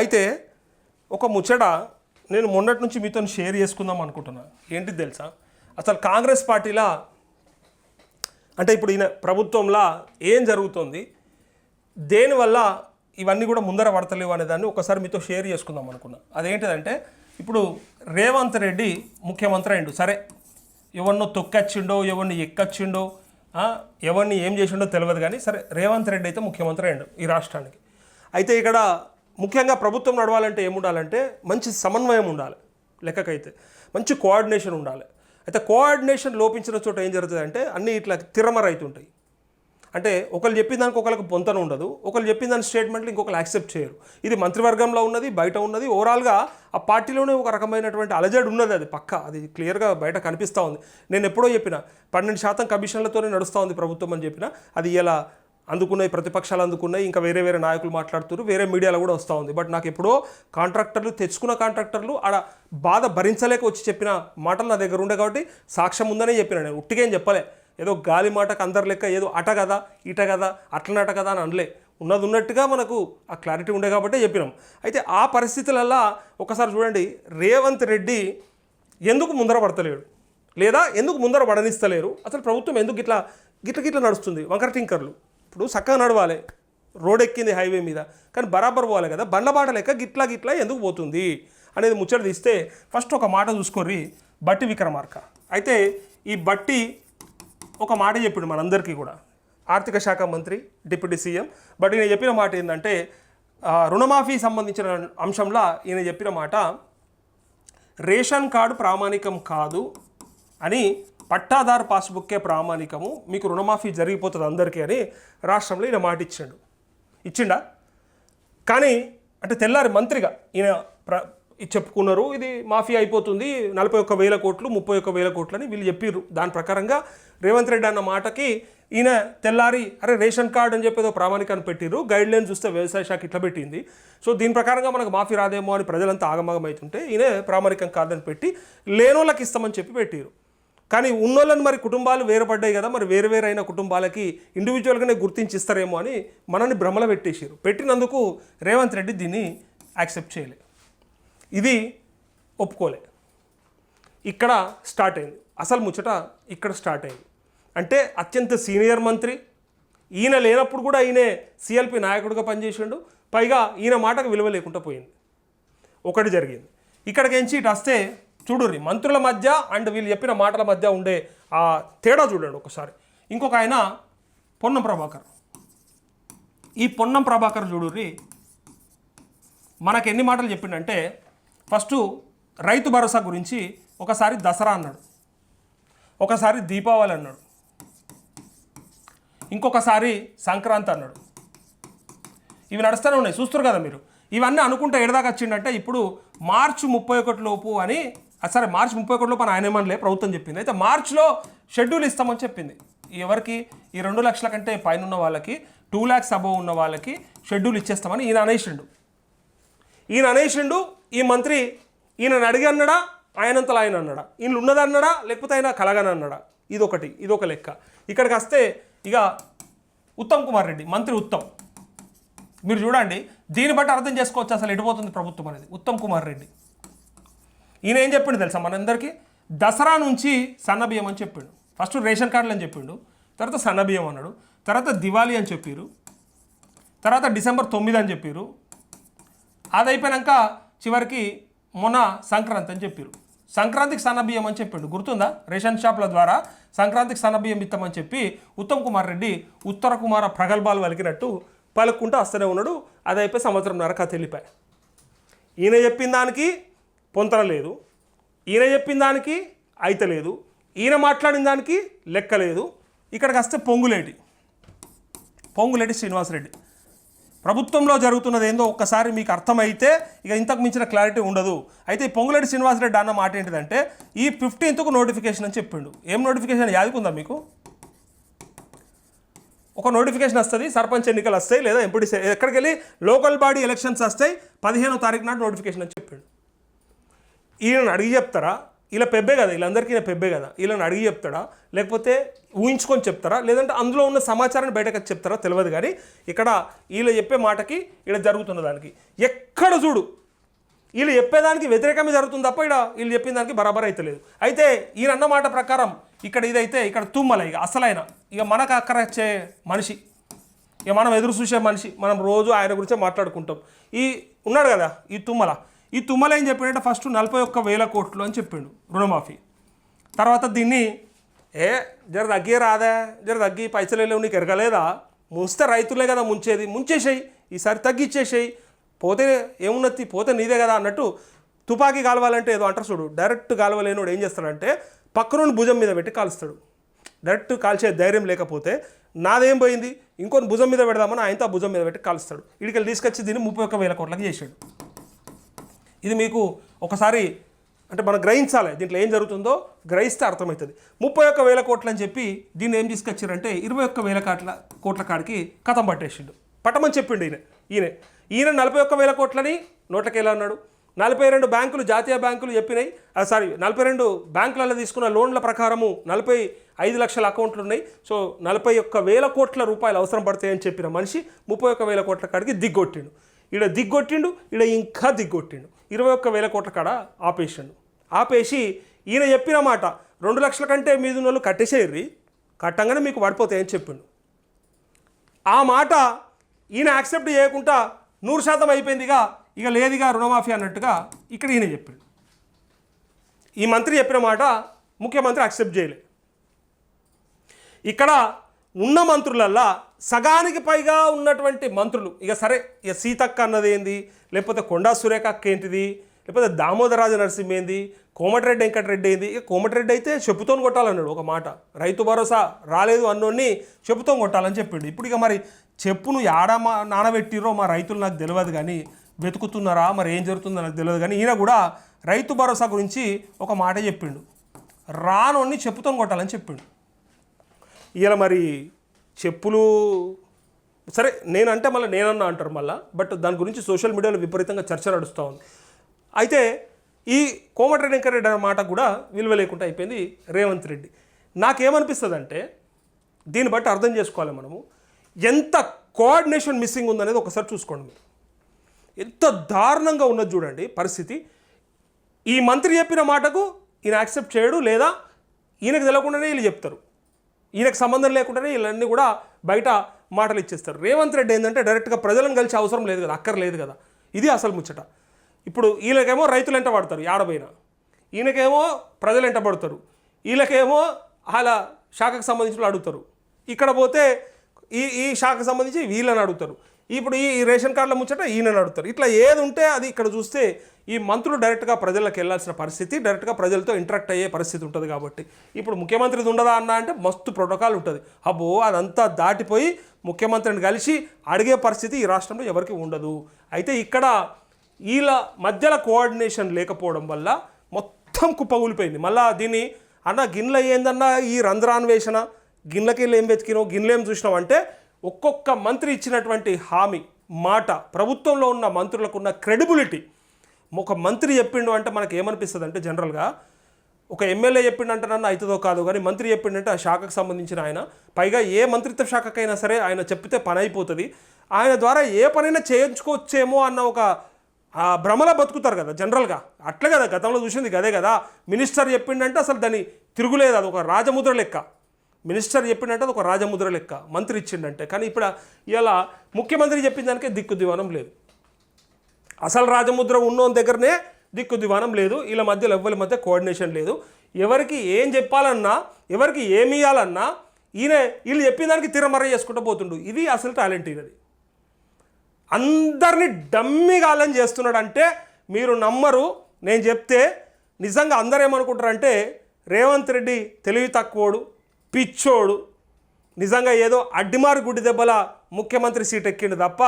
అయితే ఒక ముచ్చట నేను మొన్నటి నుంచి మీతో షేర్ చేసుకుందాం అనుకుంటున్నా. ఏంటిది తెలుసా? అసలు కాంగ్రెస్ పార్టీలా అంటే ఇప్పుడు ఈయన ప్రభుత్వంలా ఏం జరుగుతుంది? దేనివల్ల ఇవన్నీ కూడా ముందర పడతలేవు అనే దాన్ని ఒకసారి మీతో షేర్ చేసుకుందాం అనుకున్నా. అదేంటిదంటే ఇప్పుడు రేవంత్ రెడ్డి ముఖ్యమంత్రి అయిండు. సరే ఎవరినో తొక్కచ్చిండో ఎవరిని ఎక్కచ్చిండో ఎవరిని ఏం చేసిండో తెలియదు కానీ సరే రేవంత్ రెడ్డి అయితే ముఖ్యమంత్రి అయిండు ఈ రాష్ట్రానికి. అయితే ఇక్కడ ముఖ్యంగా ప్రభుత్వం నడవాలంటే ఏముండాలంటే మంచి సమన్వయం ఉండాలి లెక్కకైతే. మంచి కోఆర్డినేషన్ ఉండాలి. అయితే కోఆర్డినేషన్ లోపించిన చోట ఏం జరుగుతుందంటే అన్ని అన్నీ ఇట్లా తిరమరైతుంటాయి అంటే ఒకరు చెప్పిన దానికి ఒకరికి పొంతన ఉండదు. ఒకరు చెప్పిన దాని స్టేట్మెంట్లు ఇంకొకరు యాక్సెప్ట్ చేయరు. ఇది మంత్రివర్గంలో ఉన్నది బయట ఉన్నది. ఓవరాల్గా ఆ పార్టీలోనే ఒక రకమైనటువంటి అలజడి ఉన్నది అది పక్క. అది క్లియర్గా బయట కనిపిస్తూ ఉంది. నేను ఎప్పుడో చెప్పిన పన్నెండు శాతం కమిషన్లతోనే నడుస్తూ ఉంది ప్రభుత్వం అని చెప్పిన అది ఇలా అందుకున్నాయి ప్రతిపక్షాలు అందుకున్నాయి ఇంకా వేరే వేరే నాయకులు మాట్లాడుతున్నారు వేరే మీడియాలో కూడా వస్తూ ఉంది. బట్ నాకు ఎప్పుడో కాంట్రాక్టర్లు తెచ్చుకున్న కాంట్రాక్టర్లు ఆడ బాధ భరించలేక వచ్చి చెప్పిన మాటలు నా దగ్గర ఉండే కాబట్టి సాక్ష్యం ఉందనే చెప్పిన నేను. ఉట్టిగా ఏం చెప్పలే. ఏదో గాలి మాటకు అందరి లెక్క ఏదో అట కదా ఇట కదా అట్లనట కదా అని అనలే. ఉన్నది ఉన్నట్టుగా మనకు ఆ క్లారిటీ ఉండే కాబట్టి చెప్పినాం. అయితే ఆ పరిస్థితులల్లా ఒకసారి చూడండి రేవంత్ రెడ్డి ఎందుకు ముందర పడతలేడు? లేదా ఎందుకు ముందర పడనిస్తలేరు? అసలు ప్రభుత్వం ఎందుకు ఇట్లా గిట్ల గిట్ల నడుస్తుంది? వంకర టింకర్లు. ఇప్పుడు చక్కగా నడవాలి. రోడ్ ఎక్కింది హైవే మీద. కానీ బరాబర్ పోవాలి కదా. బండబాట లెక్క గిట్లా గిట్లా ఎందుకు పోతుంది? అనేది ముచ్చట తీస్తే ఫస్ట్ ఒక మాట చూసుకోర్రి బట్టి విక్రమార్క. అయితే ఈ బట్టి ఒక మాట చెప్పిండు మనందరికీ కూడా. ఆర్థిక శాఖ మంత్రి డిప్యూటీ సీఎం. బట్ ఈయన చెప్పిన మాట ఏంటంటే రుణమాఫీ సంబంధించిన అంశంలో ఈయన చెప్పిన మాట రేషన్ కార్డు ప్రామాణికం కాదు అని పట్టాదారు పాస్బుక్కే ప్రామాణికము మీకు రుణమాఫీ జరిగిపోతుంది అందరికీ అని రాష్ట్రంలో ఈయన మాట ఇచ్చిండు? ఇచ్చిండా కానీ అంటే తెల్లారి మంత్రిగా ఈయన ప్ర చెప్పుకున్నారు ఇది మాఫీ అయిపోతుంది నలభై ఒక్క వేల కోట్లు ముప్పై ఒక్క వేల కోట్లు అని వీళ్ళు చెప్పిర్రు. దాని ప్రకారంగా రేవంత్ రెడ్డి అన్న మాటకి ఈయన తెల్లారి అరే రేషన్ కార్డు అని చెప్పేదో ప్రామాణికాన్ని పెట్టారు గైడ్ లైన్ చూస్తే వ్యవసాయ శాఖ ఇట్లా పెట్టింది. సో దీని ప్రకారంగా మనకు మాఫీ రాదేమో అని ప్రజలంతా ఆగమాగం అవుతుంటే ఈయన ప్రామాణికం కాదని పెట్టి లేనోళ్ళకి ఇస్తామని చెప్పి పెట్టిరు కానీ ఉన్నోళ్ళని మరి కుటుంబాలు వేరుపడ్డాయి కదా మరి వేరు వేరైన కుటుంబాలకి ఇండివిజువల్గానే గుర్తించి ఇస్తారేమో అని మనల్ని భ్రమలో పెట్టేశారు. పెట్టినందుకు రేవంత్ రెడ్డి దీన్ని యాక్సెప్ట్ చేయలే. ఇది ఒప్పుకోలే. ఇక్కడ స్టార్ట్ అయింది. అసలు ముచ్చట ఇక్కడ స్టార్ట్ అయింది. అంటే అత్యంత సీనియర్ మంత్రి ఈయన లేనప్పుడు కూడా ఈయనే సిఎల్పి నాయకుడిగా పనిచేసిండు పైగా ఈయన మాటకు విలువ లేకుండా పోయింది. ఒకటి జరిగింది. ఇక్కడికించి ఇటు వస్తే చూడుర్రి మంత్రుల మధ్య అండ్ వీళ్ళు చెప్పిన మాటల మధ్య ఉండే ఆ తేడా చూడండి ఒకసారి. ఇంకొక ఆయన పొన్నం ప్రభాకర్. ఈ పొన్నం ప్రభాకర్ చూడుర్రి మనకు ఎన్ని మాటలు చెప్పిండంటే ఫస్ట్ రైతు భరోసా గురించి ఒకసారి దసరా అన్నాడు. ఒకసారి దీపావళి అన్నాడు. ఇంకొకసారి సంక్రాంతి అన్నాడు. ఇవి నడుస్తూనే ఉన్నాయి చూస్తారు కదా మీరు. ఇవన్నీ అనుకుంటే ఎడదాకా వచ్చిండంటే ఇప్పుడు మార్చి ముప్పై ఒకటి లోపు అని సరే మార్చి ముప్పై ఒకటిలో లోపు ఆయన ఏమనలే ప్రభుత్వం చెప్పింది. అయితే మార్చిలో షెడ్యూల్ ఇస్తామని చెప్పింది. ఎవరికి? ఈ రెండు లక్షల కంటే పైన ఉన్న వాళ్ళకి టూ ల్యాక్స్ అబోవ్ ఉన్న వాళ్ళకి షెడ్యూల్ ఇచ్చేస్తామని ఈయన అనేసిండు. ఈయన అనేసిండు ఈ మంత్రి ఈయనని అడిగి అన్నాడా? ఆయనంతలా ఆయన అన్నాడా? ఈయన ఉన్నదన్నాడా లేకపోతే ఆయన కలగని అన్నాడా? ఇదొకటి ఇదొక లెక్క. ఇక్కడికి వస్తే ఇక ఉత్తమ్ కుమార్ రెడ్డి మంత్రి ఉత్తమ్. మీరు చూడండి దీన్ని బట్టి అర్థం చేసుకోవచ్చు అసలు ఎడిపోతుంది ప్రభుత్వం అనేది. ఉత్తమ్ కుమార్ రెడ్డి. ఈయన ఏం చెప్పిండు తెలుసా? మనందరికీ దసరా నుంచి సన్నబియ్యం అని చెప్పిండు. ఫస్ట్ రేషన్ కార్డులు అని చెప్పిండు. తర్వాత సన్నబియ్యం అన్నాడు. తర్వాత దివాళీ అని చెప్పారు తర్వాత డిసెంబర్ తొమ్మిది అని చెప్పారు అది అయిపోయాక చివరికి మొన్న సంక్రాంతి అని చెప్పారు సంక్రాంతికి సన్నబియ్యం అని చెప్పిండు. గుర్తుందా? రేషన్ షాప్ల ద్వారా సంక్రాంతికి సన్నబియ్యం ఇస్తామని చెప్పి ఉత్తమ్ కుమార్ రెడ్డి ఉత్తర కుమార ప్రగల్భాలు వలికినట్టు పలుకుంటూ వస్తూనే ఉన్నాడు. అది అయిపోయి సంవత్సరంన్నర కథ వెళ్ళిపోయి ఈయన చెప్పిన దానికి పొంతరలేదు ఈయన చెప్పిన దానికి అయితలేదు ఈయన మాట్లాడిన దానికి లెక్క లేదు. ఇక్కడికి వస్తే పొంగులేటి. పొంగులేటి శ్రీనివాసరెడ్డి. ప్రభుత్వంలో జరుగుతున్నది ఏందో ఒక్కసారి మీకు అర్థమైతే ఇక ఇంతకు మించిన క్లారిటీ ఉండదు. అయితే ఈ పొంగులేటి శ్రీనివాసరెడ్డి అన్న మాట ఏంటిదంటే ఈ ఫిఫ్టీన్త్కు నోటిఫికేషన్ అని చెప్పిండు. ఏం నోటిఫికేషన్ యాదుకుందా మీకు? ఒక నోటిఫికేషన్ వస్తుంది సర్పంచ్ ఎన్నికలు వస్తాయి లేదా ఎంపీడీసీ ఎక్కడికి వెళ్ళి లోకల్ బాడీ ఎలక్షన్స్ వస్తాయి పదిహేనో తారీఖు నాడు నోటిఫికేషన్ అని ఈయన అడిగి చెప్తారా? ఇలా పెబ్బే కదా వీళ్ళందరికీ ఈయన పెబ్బే కదా. వీళ్ళని అడిగి చెప్తాడా? లేకపోతే ఊహించుకొని చెప్తారా? లేదంటే అందులో ఉన్న సమాచారాన్ని బయటకు చెప్తారా? తెలియదు కానీ ఇక్కడ వీళ్ళు చెప్పే మాటకి ఇక్కడ జరుగుతున్న దానికి. ఎక్కడ చూడు వీళ్ళు చెప్పేదానికి వ్యతిరేకమే జరుగుతుంది తప్ప ఇక్కడ వీళ్ళు చెప్పిన దానికి బరాబర్ అవుతలేదు అయితే ఈయన అన్నమాట ప్రకారం ఇక్కడ ఇదైతే ఇక్కడ తుమ్మల ఇక అసలైన. ఇక మనకు అక్కడ వచ్చే మనిషి ఇక మనం ఎదురు చూసే మనిషి మనం రోజు ఆయన గురించే మాట్లాడుకుంటాం. ఈ ఉన్నాడు కదా ఈ తుమ్మల. ఈ తుమ్మల ఏం చెప్పాడంటే ఫస్ట్ నలభై ఒక్క వేల కోట్లు అని చెప్పిండు రుణమాఫీ. తర్వాత దీన్ని ఏ జర తగ్గి రాదా జర తగ్గి పైసలు వెళ్ళవు నీకు ఎరగలేదా? ముంచితే రైతులే కదా ముంచేది ముంచేసేయి ఈసారి తగ్గిచ్చేసేయి పోతే ఏమున్నది పోతే నీదే కదా అన్నట్టు తుపాకీ కాలవాలంటే ఏదో అంటారు చూడు డైరెక్ట్ కాలవలేనోడు ఏం చేస్తాడంటే పక్కనోని భుజం మీద పెట్టి కాలుస్తాడు. డైరెక్ట్ కాల్చే ధైర్యం లేకపోతే నాదేం పోయింది? ఇంకొని భుజం మీద పెడదామని ఆయనతో భుజం మీద పెట్టి కాలుస్తాడు. ఇడికెళ్ళి తీసుకొచ్చి దీన్ని ముప్పై ఒక్క వేల కోట్లకి చేశాడు. ఇది మీకు ఒకసారి అంటే మనం గ్రహించాలి దీంట్లో ఏం జరుగుతుందో గ్రహిస్తే అర్థమవుతుంది. ముప్పై ఒక్క వేల కోట్లు అని చెప్పి దీన్ని ఏం తీసుకొచ్చారంటే ఇరవై ఒక్క వేల కోట్ల కోట్ల కాడికి కథం పట్టేసిండు. పట్టమని చెప్పిండు ఈయన ఈయన. ఈయన నలభై ఒక్క వేల కోట్లని నోట్లకేలా అన్నాడు? నలభై రెండు బ్యాంకులు జాతీయ బ్యాంకులు చెప్పినాయి. సారీ నలభై రెండు బ్యాంకులలో తీసుకున్న లోన్ల ప్రకారము నలభై ఐదు లక్షల అకౌంట్లు ఉన్నాయి. సో నలభై ఒక్క వేల కోట్ల రూపాయలు అవసరం పడతాయని చెప్పిన మనిషి ముప్పై ఒక్క వేల కోట్ల కాడికి దిగ్గొట్టిండు ఈడ దిగ్గొట్టిండు ఈడ ఇంకా దిగ్గొట్టిండు. ఇరవై ఒక్క వేల కోట్ల కాడ ఆపేసిండు. ఆపేసి ఈయన చెప్పిన మాట రెండు లక్షల కంటే మీద వాళ్ళు కట్టేసేయర్రి కట్టంగానే మీకు పడిపోతాయని చెప్పిండు. ఆ మాట ఈయన యాక్సెప్ట్ చేయకుండా నూరు శాతం అయిపోయిందిగా ఇక లేదుగా రుణమాఫీ అన్నట్టుగా ఇక్కడ ఈయన చెప్పాడు. ఈ మంత్రి చెప్పిన మాట ముఖ్యమంత్రి యాక్సెప్ట్ చేయలే. ఇక్కడ ఉన్న మంత్రులల్లా సగానికి పైగా ఉన్నటువంటి మంత్రులు. ఇక సరే ఇక సీతక్క అన్నది ఏంది? లేకపోతే కొండా సురేఖక్క ఏంటిది? లేకపోతే దామోదరాజ నరసింహ ఏంది? కోమటిరెడ్డి వెంకటరెడ్డి ఏంది? ఇక కోమటిరెడ్డి అయితే చెప్పుతో కొట్టాలన్నాడు ఒక మాట. రైతు భరోసా రాలేదు అన్నోన్ని చెప్పుతో కొట్టాలని చెప్పిండు. ఇప్పుడు ఇక మరి చెప్పును యాడ మా నానబెట్టిరో మా రైతులు నాకు తెలియదు కానీ వెతుకుతున్నారా? మరి ఏం జరుగుతుందో నాకు తెలియదు కానీ ఈయన కూడా రైతు భరోసా గురించి ఒక మాట చెప్పిండు. రానోన్ని చెప్పుతో కొట్టాలని చెప్పిండు. ఇలా మరి చెప్పులు సరే నేనంటే మళ్ళీ నేనన్నా అంటారు మళ్ళీ బట్ దాని గురించి సోషల్ మీడియాలో విపరీతంగా చర్చ నడుస్తూ ఉంది. అయితే ఈ కోమటిరెడ్డి వెంకరెడ్డి అనే మాట కూడా విలువ లేకుండా అయిపోయింది రేవంత్ రెడ్డి. నాకేమనిపిస్తుంది అంటే దీన్ని బట్టి అర్థం చేసుకోవాలి మనము. ఎంత కోఆర్డినేషన్ మిస్సింగ్ ఉందనేది ఒకసారి చూసుకోండి మీరు. ఎంత దారుణంగా ఉన్నది చూడండి పరిస్థితి. ఈ మంత్రి చెప్పిన మాటకు ఈయన యాక్సెప్ట్ చేయడు లేదా ఈయనకు తెలియకుండానే వీళ్ళు చెప్తారు. ఈయనకు సంబంధం లేకుండానే వీళ్ళన్నీ కూడా బయట మాటలు ఇచ్చేస్తారు. రేవంత్ రెడ్డి ఏంటంటే డైరెక్ట్గా ప్రజలను కలిసి అవసరం లేదు కదా అక్కర్లేదు కదా. ఇది అసలు ముచ్చట. ఇప్పుడు వీళ్ళకేమో రైతులు ఎంట పడతారు ఆడబోయిన ఈయనకేమో ప్రజలు ఎంట పడతారు. వీళ్ళకేమో వాళ్ళ శాఖకు సంబంధించిన అడుగుతారు. ఇక్కడ పోతే ఈ ఈ శాఖకు సంబంధించి వీళ్ళని అడుగుతారు. ఇప్పుడు ఈ రేషన్ కార్డుల ముచ్చట ఈయనని అడుగుతారు. ఇట్లా ఏది ఉంటే అది ఇక్కడ చూస్తే ఈ మంత్రులు డైరెక్ట్గా ప్రజలకు వెళ్ళాల్సిన పరిస్థితి డైరెక్ట్గా ప్రజలతో ఇంటరాక్ట్ అయ్యే పరిస్థితి ఉంటుంది కాబట్టి. ఇప్పుడు ముఖ్యమంత్రిది ఉండదా అన్న అంటే మస్తు ప్రోటోకాల్ ఉంటుంది. అబ్బో అదంతా దాటిపోయి ముఖ్యమంత్రిని కలిసి అడిగే పరిస్థితి ఈ రాష్ట్రంలో ఎవరికి ఉండదు. అయితే ఇక్కడ వీళ్ళ మధ్యలో కోఆర్డినేషన్ లేకపోవడం వల్ల మొత్తం కుప్పగూలిపోయింది మళ్ళా దీన్ని అన్న గిన్నెల ఏందన్నా ఈ రంధ్రాన్వేషణ? గిన్నెలకి ఏం వెతికినావు? గిన్నెలు ఏం చూసినావు? అంటే ఒక్కొక్క మంత్రి ఇచ్చినటువంటి హామీ మాట ప్రభుత్వంలో ఉన్న మంత్రులకు ఉన్న క్రెడిబిలిటీ. ఒక మంత్రి చెప్పిండు అంటే మనకు ఏమనిపిస్తుంది అంటే జనరల్గా ఒక ఎమ్మెల్యే చెప్పిండంటే నన్ను అవుతుందో కాదు కానీ మంత్రి చెప్పిండంటే ఆ శాఖకు సంబంధించిన ఆయన. పైగా ఏ మంత్రిత్వ శాఖకైనా సరే ఆయన చెప్పితే పని అయిపోతుంది. ఆయన ద్వారా ఏ పనైనా చేయించుకోవచ్చేమో అన్న ఒక భ్రమలా బతుకుతారు కదా జనరల్గా. అట్లే కదా గతంలో చూసింది అదే కదా. మినిస్టర్ చెప్పిండంటే అసలు దాన్ని తిరుగులేదు అది ఒక రాజముద్ర లెక్క. మినిస్టర్ చెప్పినట్టు అది ఒక రాజముద్ర లెక్క మంత్రి ఇచ్చిండంటే. కానీ ఇప్పుడు ఇలా ముఖ్యమంత్రి చెప్పిన దానికే దిక్కు దివానం లేదు. అసలు రాజముద్ర ఉన్నోని దగ్గరనే దిక్కు దివానం లేదు. వీళ్ళ మధ్యలో ఎవ్వరి మధ్య కోఆర్డినేషన్ లేదు. ఎవరికి ఏం చెప్పాలన్నా ఎవరికి ఏమి ఇవ్వాలన్నా ఈయన వీళ్ళు చెప్పిన దానికి తిరమర చేసుకుంటూ పోతుండు. ఇది అసలు టాలెంట్ ఈయనది. అందరినీ డమ్మిగాలని చేస్తున్నాడంటే మీరు నమ్మరు. నేను చెప్తే నిజంగా అందరూ ఏమనుకుంటారంటే రేవంత్ రెడ్డి తెలివి తక్కువోడు పిచ్చోడు. నిజంగా ఏదో అడ్డిమారు గుడ్డి దెబ్బల ముఖ్యమంత్రి సీట్ ఎక్కిండు తప్ప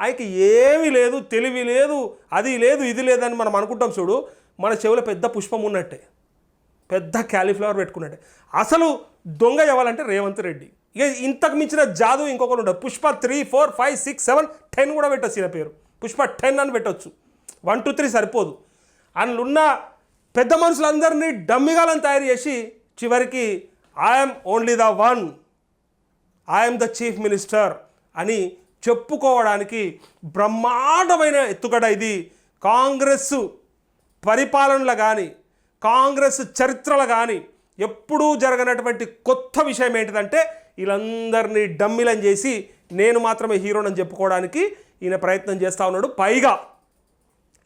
ఆయనకి ఏమీ లేదు తెలివి లేదు అది లేదు ఇది లేదని మనం అనుకుంటాం చూడు. మన చెవిలో పెద్ద పుష్పం ఉన్నట్టే. పెద్ద క్యాలీఫ్లవర్ పెట్టుకున్నట్టే. అసలు దొంగ ఇవ్వాలంటే రేవంత్ రెడ్డి. ఇక ఇంతకు మించిన జాదు ఇంకొకరు ఉండదు Pushpa three four five six seven ten కూడా పెట్టచ్చు ఈయన పేరు. పుష్ప టెన్ అని పెట్టవచ్చు వన్ టూ త్రీ సరిపోదు. అందులో ఉన్న పెద్ద మనుషులందరినీ డమ్మిగాలను తయారు చేసి చివరికి I'm only the one I'm the chief minister అని చెప్పుకోవడానికి బ్రహ్మాండమైన ఎత్తుగడ ఇది. కాంగ్రెస్ పరిపాలనలో కానీ కాంగ్రెస్ చరిత్రలో కానీ ఎప్పుడూ జరగనటువంటి కొత్త విషయం ఏంటిదంటే వీళ్ళందరినీ డమ్మిలం చేసి నేను మాత్రమే హీరోనని చెప్పుకోవడానికి ఈయన ప్రయత్నం చేస్తూ ఉన్నాడు. పైగా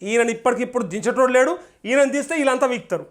ఈయనని ఇప్పటికిప్పుడు దించటోడు లేడు. ఈయనని తీస్తే వీళ్ళంతా వీక్తారు.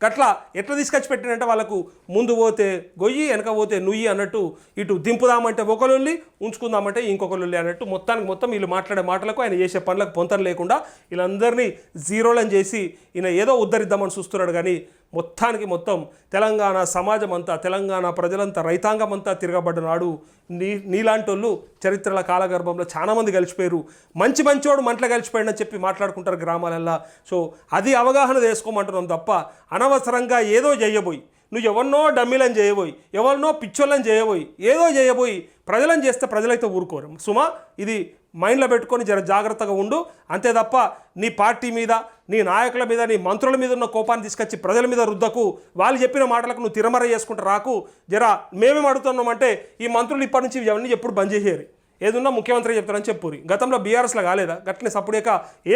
గట్లా ఎట్లా తీసుకొచ్చి పెట్టినంటే వాళ్ళకు ముందు పోతే గొయ్యి వెనక పోతే నుయ్యి అన్నట్టు ఇటు దింపుదామంటే ఒకళ్ళొల్లి ఉంచుకుందామంటే ఇంకొకళ్ళొల్లి అన్నట్టు మొత్తానికి మొత్తం వీళ్ళు మాట్లాడే మాటలకు ఆయన చేసే పనులకు పొంతన లేకుండా వీళ్ళందరినీ జీరోలను చేసి ఈయన ఏదో ఉద్ధరిద్దామని చూస్తున్నాడు కానీ మొత్తానికి మొత్తం తెలంగాణ సమాజం అంతా తెలంగాణ ప్రజలంతా రైతాంగం అంతా తిరగబడ్డ నాడు నీ నీలాంటి వాళ్ళు చరిత్రల కాలగర్భంలో చాలామంది కలిసిపోయారు మంచి మంచివాడు మంటలు కలిసిపోయాడని చెప్పి మాట్లాడుకుంటారు గ్రామాలల్లో. సో అది అవగాహన చేసుకోమంటున్నాం తప్ప అనవసరంగా ఏదో చేయబోయి నువ్వు ఎవరినో డమ్మీలను చేయబోయి ఎవరినో పిచ్చోళ్ళని చేయబోయి ఏదో చేయబోయి ప్రజలను చేస్తే ప్రజలైతే ఊరుకోరు. సుమా ఇది మైండ్లో పెట్టుకొని జర జాగ్రత్తగా ఉండు. అంతే తప్ప నీ పార్టీ మీద నీ నాయకుల మీద నీ మంత్రుల మీద ఉన్న కోపాన్ని తీసుకొచ్చి ప్రజల మీద రుద్దకు. వాళ్ళు చెప్పిన మాటలకు నువ్వు తిరమర చేసుకుంటూ రాకు. జర మేమేం అడుగుతున్నామంటే ఈ మంత్రులు ఇప్పటి నుంచి ఇవన్నీ ఎప్పుడు బంద్ చేసేయారు. ఏదున్నా ముఖ్యమంత్రి చెప్తారని చెప్పురి గతంలో బీఆర్ఎస్లో కాలేదా? గట్లనే సప్పుడేక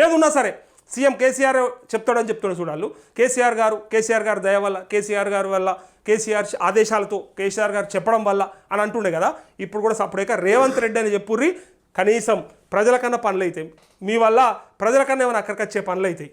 ఏదున్నా సరే సీఎం కేసీఆర్ చెప్తాడని చెప్తున్నాడు చూడాలి కేసీఆర్ గారు కేసీఆర్ గారు దయ వల్ల కేసీఆర్ గారి వల్ల కేసీఆర్ ఆదేశాలతో కేసీఆర్ గారు చెప్పడం వల్ల అని అంటుండే కదా. ఇప్పుడు కూడా సప్పుడేక రేవంత్ రెడ్డి అని చెప్పుర్రి. కనీసం ప్రజల కన్నా పనులు అవుతాయి మీ వల్ల ప్రజల కన్నా ఏమైనా అక్కడికి వచ్చే పనులు అవుతాయి